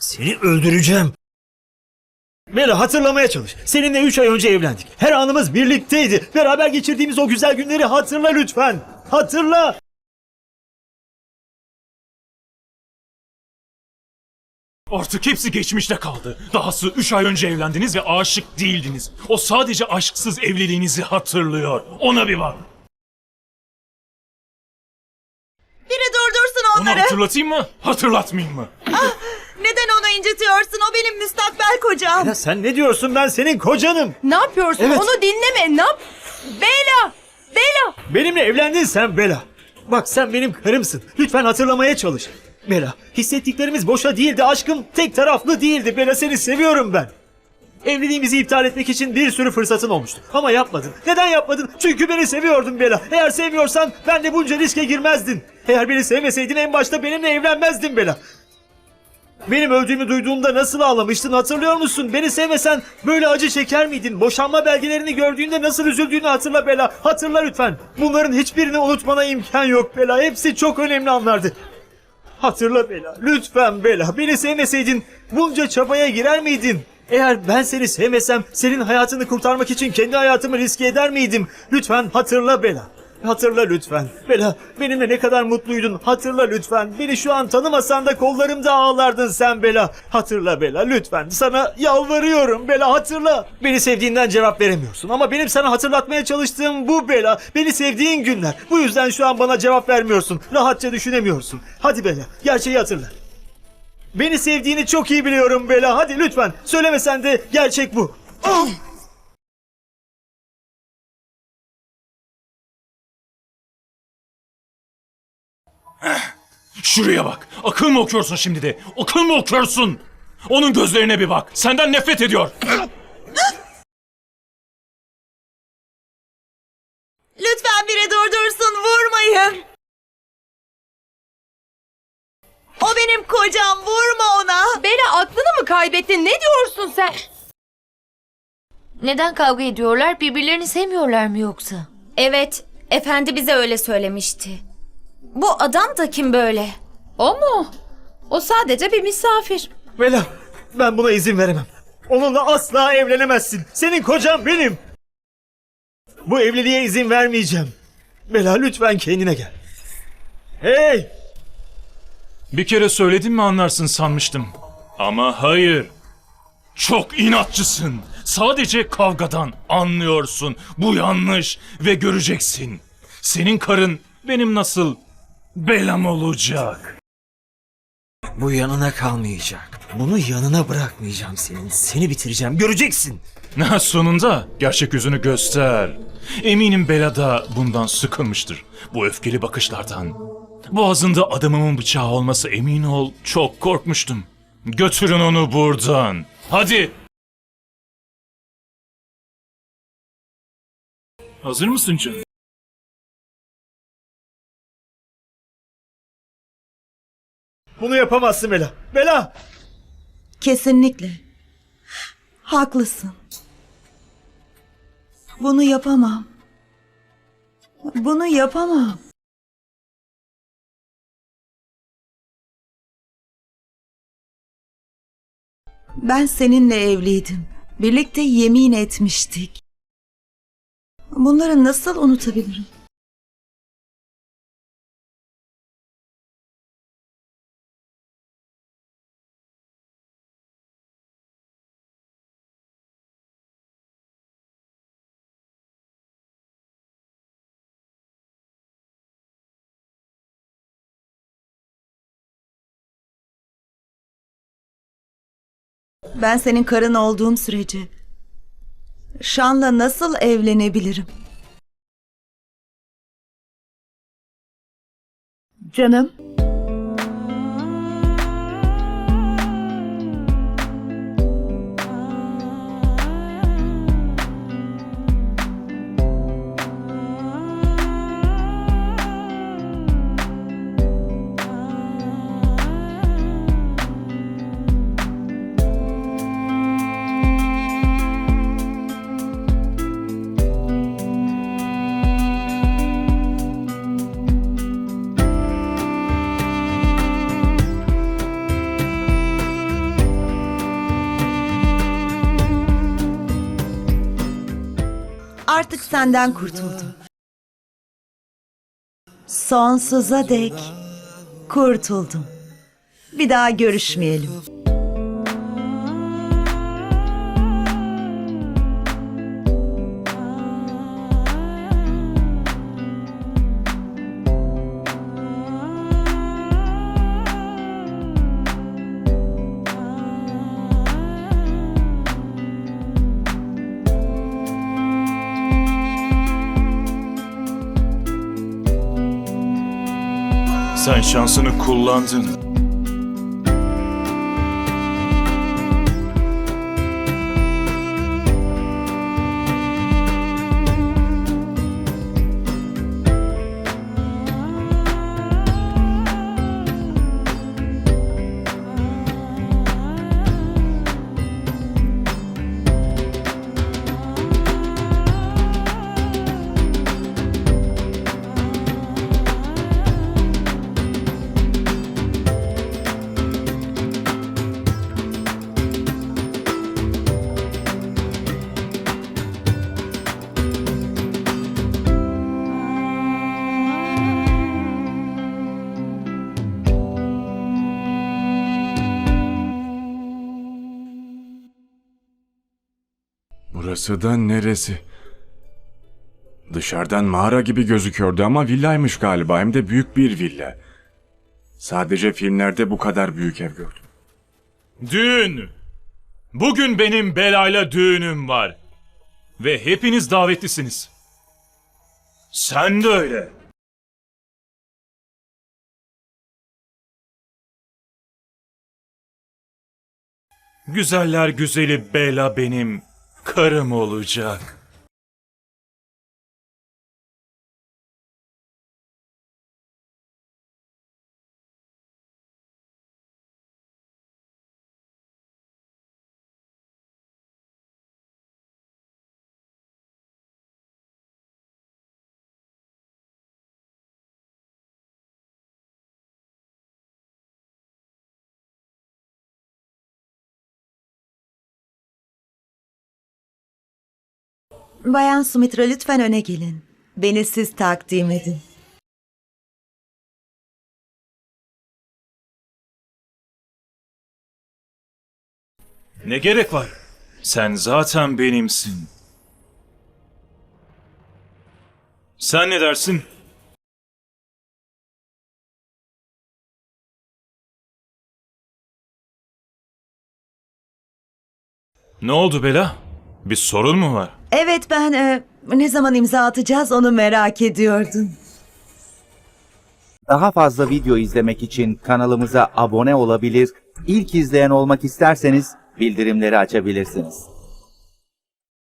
Seni öldüreceğim. Bela hatırlamaya çalış. Seninle üç ay önce evlendik. Her anımız birlikteydi. Beraber geçirdiğimiz o güzel günleri hatırla lütfen. Hatırla. Artık hepsi geçmişte kaldı. Dahası üç ay önce evlendiniz ve aşık değildiniz. O sadece aşksız evliliğinizi hatırlıyor. Ona bir bak. Biri durdursun Onu onları. hatırlatayım mı? Hatırlatmayayım mı? İncitiyorsun? O benim müstakbel kocam. Ya sen ne diyorsun? Ben senin kocanım. Ne yapıyorsun? Evet. Onu dinleme. Ne yap? Bela! Bela! Benimle evlendin sen Bela. Bak sen benim karımsın. Lütfen hatırlamaya çalış. Bela, hissettiklerimiz boşa değildi. Aşkım tek taraflı değildi. Bela seni seviyorum ben. Evliliğimizi iptal etmek için bir sürü fırsatın olmuştu. Ama yapmadın. Neden yapmadın? Çünkü beni seviyordun Bela. Eğer sevmiyorsan ben de bunca riske girmezdin. Eğer beni sevmeseydin en başta benimle evlenmezdin Bela. Benim öldüğümü duyduğunda nasıl ağlamıştın hatırlıyor musun? Beni sevmesen böyle acı çeker miydin? Boşanma belgelerini gördüğünde nasıl üzüldüğünü hatırla Bela. Hatırla lütfen. Bunların hiçbirini unutmana imkan yok Bela. Hepsi çok önemli anlardı. Hatırla Bela. Lütfen Bela. Beni sevmeseydin bunca çabaya girer miydin? Eğer ben seni sevmesem senin hayatını kurtarmak için kendi hayatımı riske eder miydim? Lütfen hatırla Bela. Hatırla lütfen. Bela benimle ne kadar mutluydun. Hatırla lütfen. Beni şu an tanımasan da kollarımda ağlardın sen Bela. Hatırla Bela lütfen. Sana yalvarıyorum Bela hatırla. Beni sevdiğinden cevap veremiyorsun. Ama benim sana hatırlatmaya çalıştığım bu Bela. Beni sevdiğin günler. Bu yüzden şu an bana cevap vermiyorsun. Rahatça düşünemiyorsun. Hadi Bela gerçeği hatırla. Beni sevdiğini çok iyi biliyorum Bela. Hadi lütfen. Söylemesen de gerçek bu. Ah! Şuraya bak. Akıl mı okuyorsun şimdi de? Akıl mı okuyorsun? Onun gözlerine bir bak. Senden nefret ediyor. Lütfen biri durdursun. Vurmayın. O benim kocam. Vurma ona. Bela aklını mı kaybettin? Ne diyorsun sen? Neden kavga ediyorlar? Birbirlerini sevmiyorlar mı yoksa? Evet, efendi bize öyle söylemişti. Bu adam da kim böyle? O mu? O sadece bir misafir. Bela ben buna izin veremem. Onunla asla evlenemezsin. Senin kocan benim. Bu evliliğe izin vermeyeceğim. Bela lütfen kendine gel. Hey! Bir kere söyledim mi anlarsın sanmıştım. Ama hayır. Çok inatçısın. Sadece kavgadan anlıyorsun. Bu yanlış ve göreceksin. Senin karın benim nasıl belam olacak. Bu yanına kalmayacak. Bunu yanına bırakmayacağım senin. Seni bitireceğim. Göreceksin. Ha, Sonunda gerçek yüzünü göster. Eminim Bela da bundan sıkılmıştır. Bu öfkeli bakışlardan. Boğazında adamımın bıçağı olması emin ol çok korkmuştum. Götürün onu buradan. Hadi. Hazır mısın canım? Bunu yapamazsın Bela. Bela! Kesinlikle. Haklısın. Bunu yapamam. Bunu yapamam. Ben seninle evliydim. Birlikte yemin etmiştik. Bunları nasıl unutabilirim? Ben senin karın olduğum sürece Şan'la nasıl evlenebilirim? Canım. Artık senden kurtuldum. Sonsuza dek kurtuldum. Bir daha görüşmeyelim. Sen şansını kullandın. Burası da neresi? Dışarıdan mağara gibi gözüküyordu ama villaymış galiba hem de büyük bir villa. Sadece filmlerde bu kadar büyük ev gördüm. Düğün. Bugün benim belayla düğünüm var. Ve hepiniz davetlisiniz. Sen de öyle. Güzeller güzeli Bela benim karım olacak. Bayan Sumitra lütfen öne gelin. Beni siz takdim edin. Ne gerek var? Sen zaten benimsin. Sen ne dersin? Ne oldu Bela? Bir sorun mu var? Evet ben e, ne zaman imza atacağız onu merak ediyordum. Daha fazla video izlemek için kanalımıza abone olabilir, ilk izleyen olmak isterseniz bildirimleri açabilirsiniz.